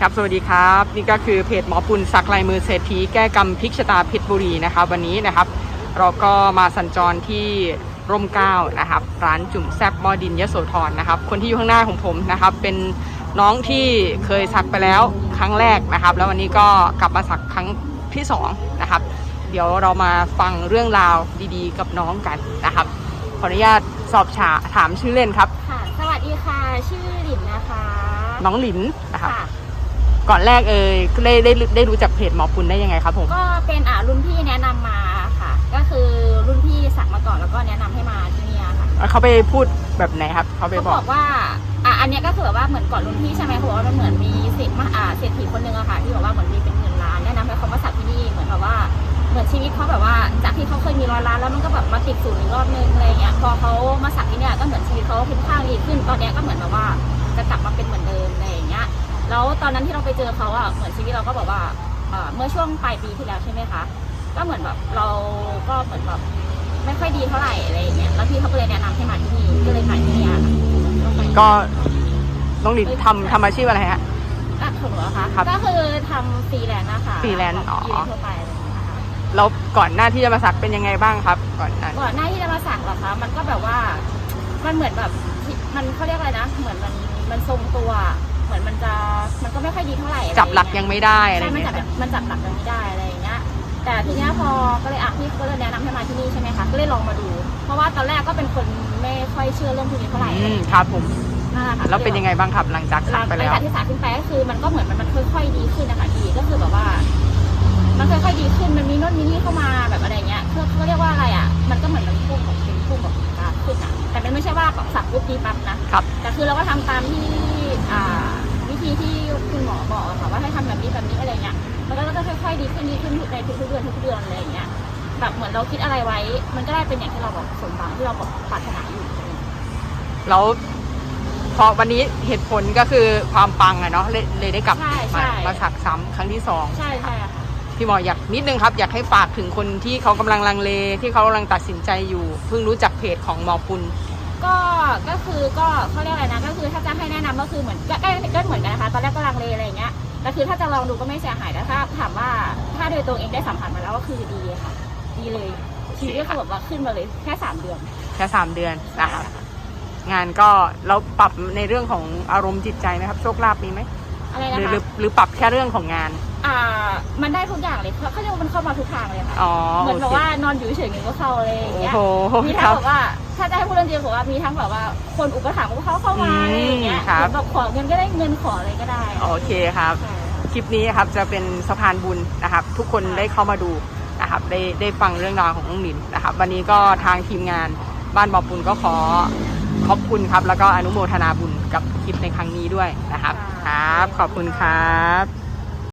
ครับสวัสดีครับ นี่ก็คือเพจหมอปุณสักลายมือเศรษฐีแก้กรรมพลิกชะตาเพชรบุรีนะครับวันนี้นะครับ เราก็มาสัญจรที่ร่มเกล้านะครับ ร้านจุ่มแซบหมอดินยโสธรนะครับ คนที่อยู่ข้างหน้าของผมนะครับ เป็นน้องที่เคยสักไปแล้วครั้งแรกนะครับ แล้ววันนี้ก็กลับมาสักครั้งที่สองนะครับ เดี๋ยวเรามาฟังเรื่องราวดีๆ กับน้องกันนะครับ ขออนุญาตสอบถาถามชื่อเล่นครับ ค่ะ สวัสดีค่ะ ชื่อหลินนะคะ น้องหลินนะครับค่ะ ก่อนแรกเอ่ยได้ได้ได้รู้จักเพจหมอปุณได้ยังไงครับผม ก็เป็นอ่ารุ่นพี่แนะนำมาค่ะ ก็คือรุ่นพี่สักมาก่อนแล้วก็แนะนำให้มาที่เนี่ยค่ะเขาไปพูดแบบไหนครับ เขาไปเขาบบออก กว่าอะอันเนี้ยก็คือแบบว่าเหมือนก่อนรุ่นพี่ใช่ไหมเขาบอกว่ามันเหมือนมีเศรษฐมาอ่าเศรษฐีคนหนึ่งอะค่ะ ที่บอกว่าเหมือนมีเป็นเงินล้านแนะนำให้เขามาสักที่นี่เหมือนแบบว่าเหมือนชีวิตเขาแบบว่าจากที่เขาเคยมีร้อยล้านแล้วมันก็แบบมาติดศูนย์อีกรอบนึงอะไรเงี้ยพอเขามาสักที่เนี่ยก็เหมือนชีวิตเขาค่อนข้างดีขึ้นตอนเนี้ยก็เหมือนแบบว่าจะกลับมา แล้วตอนนั้นที่เราไปเจอเขาอะเหมือนชีวิตเราก็แบบว่าเอ่อเมื่อช่วงปลายปีที่แล้วใช่ไหมคะ ก็เหมือนแบบเราก็เหมือนแบบไม่ค่อยดีเท่าไหร่อะไรอย่างเงี้ย แล้วพี่เขาก็เลยแนะนำให้มาที่นี่ ก็เลยมาที่นี่ค่ะก็น้องหลินทำทำอาชีพอะไรฮะอะของหนูอะคะครับก็คือทำฟรีแลนซ์นะคะฟรีแลนซ์อ๋ออีเวนต์ทั่วไปอะไรอย่างเงี้ยค่ะแล้วก่อนหน้าที่จะมาสักเป็นยังไงบ้างครับ ก่อนหน้าก่อนหน้าที่จะมาสักเหรอคะ มันก็แบบว่า มันเหมือนแบบที่มันเขาเรียกอะไรนะ เหมือนมันมันทรงตัวเห มือนมันจะมันก็ไม่ค่อยดีเท่าไหร่อะไรอจับย่างหลักเงี้ยยังไม่ได้อะไรใช่มันเงี้จับยมันจับหลักยังไม่ได้อะไรอย่างเงี้ย แต่ทีเนี้ยพอก็เลยอะพี่ก็เลยแนะนำให้มาที่นี่ใช่ไหมคะก็เลยลองมาดู เพราะว่าตอนแรกก็เป็นคนไม่ค่อยเชื่อเรื่องพวกนี้เท่าไหร่อืมครับผม นั่นแหละค่ะแล้วเป็นยังไงบ้างครับหลังจากหสัลักงไปแล้ว จากที่สาขึ้นไปก็คือ มันก็เหมือนมันมันค่อยๆดีขึ้นนะคะพี่ก็คือแบบว่า มันค่อยๆดีขึ้นมันมีโน่นมีนี่เข้ามาแบบอะไรเงี้ยคือเขาเรียกว่าอะไรอะ มันก็เหมือนมันพุ่งแบบเป็นพุ่งแบบการขึ้นอะแต่มันไม่ใช่ว่าแบบสักปุ๊บดีปั๊บนะ ครับ แต่คือเราก็ทำตามที่อ่าวิ ธีที่คุณหมอบอกอะค่ะว่าให้ทำแบบนี้แบบนี้อะไรเงี้ยมันก็จะค่อยๆดีขึ้นดีขึ้นทุกในทุกๆเดือนทุกๆเดือนอะไรอย่างเงี้ยแบบเหมือนเราคิดอะไรไว้ มันก็ได้เป็นอย่างที่เราบอกสมหวังที่เราบอกปรารถนาอยู่แล้วพอวันนี้เหตุผลก็คือความปังอะเนาะเลยเลยได้กลับใช่มาใช่มาสักซ้ำครั้งที่สองใช่ใช่ค่ะ พี่หมออยากนิดนึงครับ อยากให้ฝากถึงคนที่เขากำลังลังเลที่เขากำลังตัดสินใจอยู่ เพิ่งรู้จักเพจของหมอปุณ ก็ก็คือก็เขาเรียกอะไรนะก็คือถ้าจะให้แนะนำก็คือเหมือนก็ก็ก็เหมือนกันนะคะตอนแรกก็ลังเลอะไรอย่างเงี้ยแต่คือถ้าจะลองดูก็ไม่เสียหายแต่ถ้าถามว่าถ้าโดยตัวเองได้สัมผัสมาแล้วก็คือดีค่ะ ดีเลยชีวิตก็คือแบบว่าขึ้นมาเลยแค่สามเดือน แค่สามเดือนนะครับงานก็เราปรับในเรื่องของอารมณ์จิตใจไหมครับ โชคลาภมีไหมอะไรหนะรือหรือคะหรือปรับแค่เรื่องของงาน อ่ามันได้ทุกอย่างเลยเขาเขาเรียกว่ามันเข้ามาทุกทางเลยค่ะอ๋อเหมือนโอแบบเคว่านอนอยู่เฉยๆเงินก็เข้าอะไรอย่างโอ้เงี้ย โหมีคทั้รังบ แบบว่าถ้าจะให้พูดเรื่องจริงผมว่ามีทั้งแบบว่าคนอุปถัมภ์ก็เข้าเข้ามาอะไรอย่างเงี้ยอืมครับ เหมือนแบบขอเงินก็ได้เงินขออะไรก็ได้โอเคครับ ใช่ คลิปนี้ครับจะเป็นสะพานบุญนะครับ ทุกคนได้เข้ามาดูนะครับได้ได้ฟังเรื่องราวของน้องหลินนะครับ วันนี้ก็ทางทีมงานบ้านบอปุนก็ขอขอบคุณครับ แล้วก็อนุโมทนาบุญกับคลิปในครั้งนี้ด้วยนะครับครับ ขอบคุณครับ